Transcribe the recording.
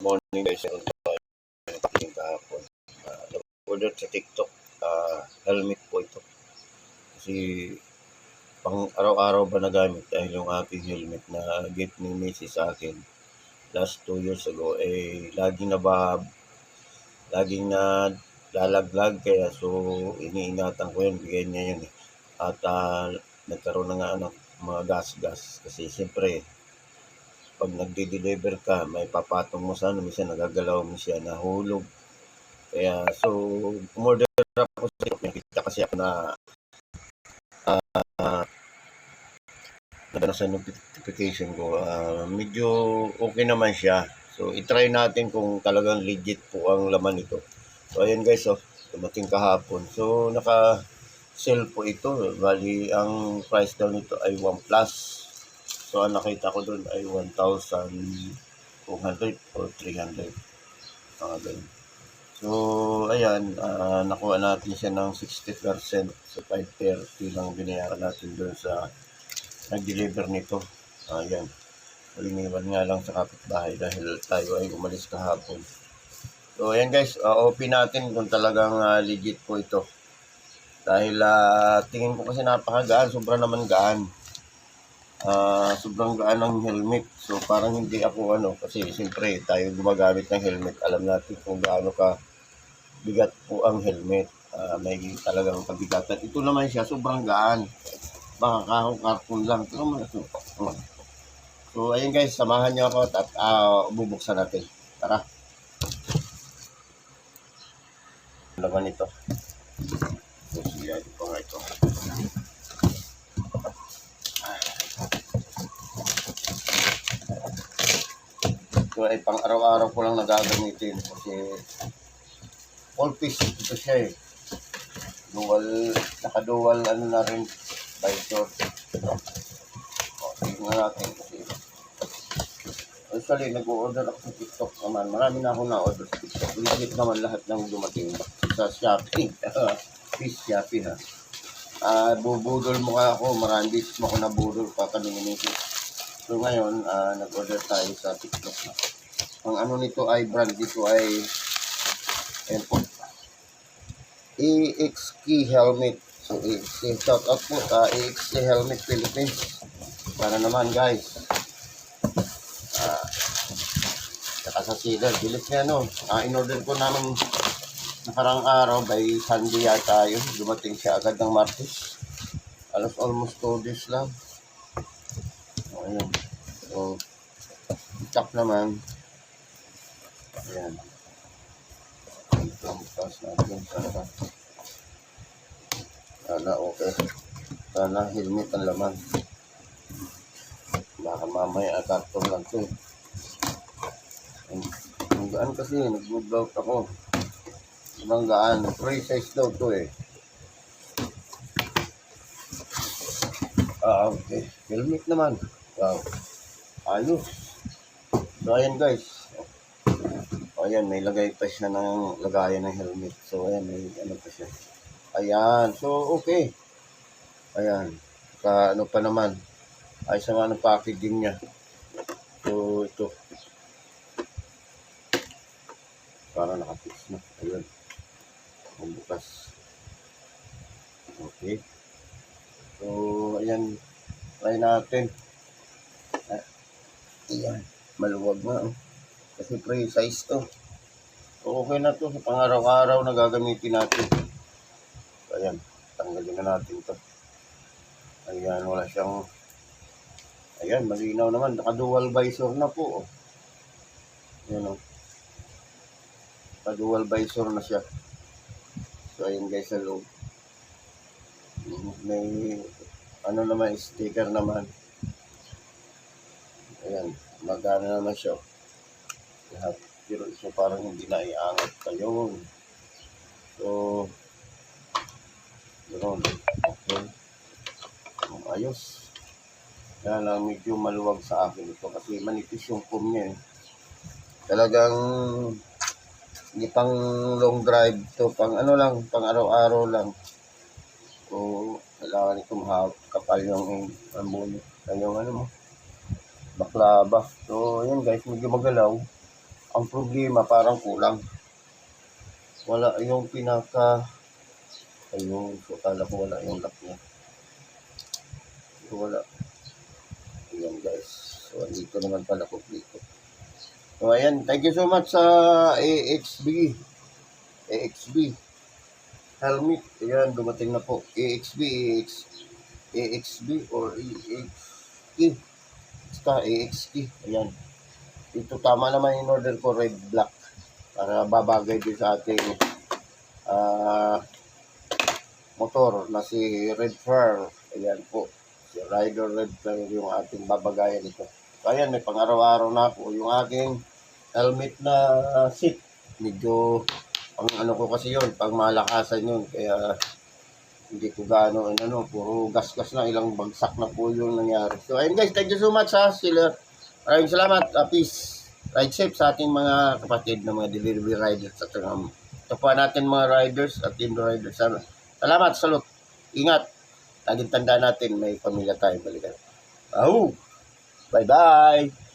morning guys. Meron tayo packing kahapon. Uh, nag-order sa TikTok. ah helmet po ito. Kasi pang araw-araw ba nagamit dahil yung aking helmet na gift ni Mrs. sa akin last two years ago eh laging nabahab laging na lalaglag kaya so iniingatan ko yun bigyan niya yun eh. at ah, nagkaroon na nga ng mga gas-gas kasi siyempre pag nagde-deliver ka may papatong mo sa ano minsan nagagalaw mo siya nahulog. Kaya so umorder ako sa nakita kasi ako na ah nagano sa notification ko. Ah, medyo okay naman siya. So itry natin kung talagang legit po ang laman nito. So ayan guys oh dumating kahapon. So naka sale po ito. Bali ang price daw nito ay 1 plus so ang nakita ko doon ay 1,200 or 300 mga ganun so ayan ah, nakuha natin siya ng 60% so 530 lang binayaran natin doon sa nag-deliver nito. Ayan. Maliniwan nga lang sa kapitbahay dahil tayo ay umalis kahapon. So, ayan guys, uh, open natin kung talagang ah, legit po ito. Dahil ah, tingin ko kasi napakagaan, sobrang naman gaan. Ah, sobrang gaan ng helmet. So, parang hindi ako ano, kasi siyempre tayo gumagamit ng helmet. Alam natin kung gaano ka bigat po ang helmet. Ah, may talagang kabigatan. Ito naman siya, sobrang gaan baka kahong karton lang. Pero mo ito. So, ayun guys, samahan niyo ako at uh, bubuksan natin. Tara. Ba nito? So, siya, ito nga ito. Ito ay pang araw-araw ko lang nagagamitin kasi all piece ito siya eh. Dual, naka-dual ano na rin visor. O, tingnan natin kasi. Usually, nag-order ako sa TikTok naman. Marami na ako na-order sa TikTok. Legit naman lahat ng dumating sa Shopee. Fish Shopee ha. Ah, bubudol mo ka ako. Marami mo ako nabudol pa kanina So ngayon, ah, nag-order tayo sa TikTok. Ang ano nito ay brand dito ay ayan po. EXK helmet. So, EXK shout out po sa EXK helmet Philippines. Para naman guys. Ah, saka sa sealer. Bilis niya no. Ah, in-order ko namin nakarang araw by Sunday yata yun. Dumating siya agad ng Martes. Alas almost 2 days lang. O, ayun. So, chop naman. Ayan. Ito taas natin. Sana. Sana okay. Sana helmet ang laman. Baka mamaya karton lang to. eh. Ang, ang gaan kasi, nag-good out ako. Ibang gaan. Free size daw to eh. Ah, okay. Helmet naman. Wow. Ayos. So, ayan guys. O, ayan, may lagay pa siya ng lagayan ng helmet. So, ayan, may ano pa siya. Ayan. So, okay. Ayan. Ka, ano pa naman. Ayos naman ang packaging niya. So, ito. Para nakafix na. Ayun. Ang bukas. Okay. So, ayan. Try natin. Ayan. Maluwag na. Oh. Kasi pre-size to. Okay na to sa pang-araw-araw na gagamitin natin. Ayan. Tanggalin na natin to. Ayan, wala siyang... Ayan, malinaw naman. Naka-dual visor na po. Oh. Ayan, oh. Naka-dual visor na siya. So, ayan guys, sa loob. May ano naman, sticker naman. Magana naman siya. Lahat. Pero so parang hindi na iangat kayo. So, ganoon. Okay. Um, ayos. Kaya lang medyo maluwag sa akin ito kasi manipis yung foam niya eh. Talagang hindi pang long drive to, pang ano lang, pang araw-araw lang. So, kailangan ito mahab, kapal yung ambon, yung ano mo, baklava. So, ayan guys, medyo magalaw. Ang problema, parang kulang. Wala yung pinaka... Ayun, so kala ko wala yung lock niya. So, wala. Ayan guys. So, andito naman pala kompleto. So, ayan. Thank you so much sa AXB. AXB. Helmet. Ayan, dumating na po. AXB, AX, AXB or AXT. Basta AXT. Ayan. Ito tama naman in order ko red black. Para babagay din sa ating ah motor na si Red Fur. Ayan po. Si Rider Red Fur yung ating babagayan ito. So, ayan, may pang-araw-araw na po. Yung aking helmet na seat. Medyo, pang ano ko kasi yun, pang malakasan yun. Kaya, hindi ko gaano, ano, puro gas-gas na, ilang bagsak na po yung nangyari. So, ayun guys, thank you so much ha, sila. Maraming salamat, uh, peace. Ride safe sa ating mga kapatid na mga delivery riders at um, kapwa natin mga riders at indo riders. Salamat, salute. Ingat. Laging tanda natin, may pamilya tayo balikan. Oh! Bye-bye!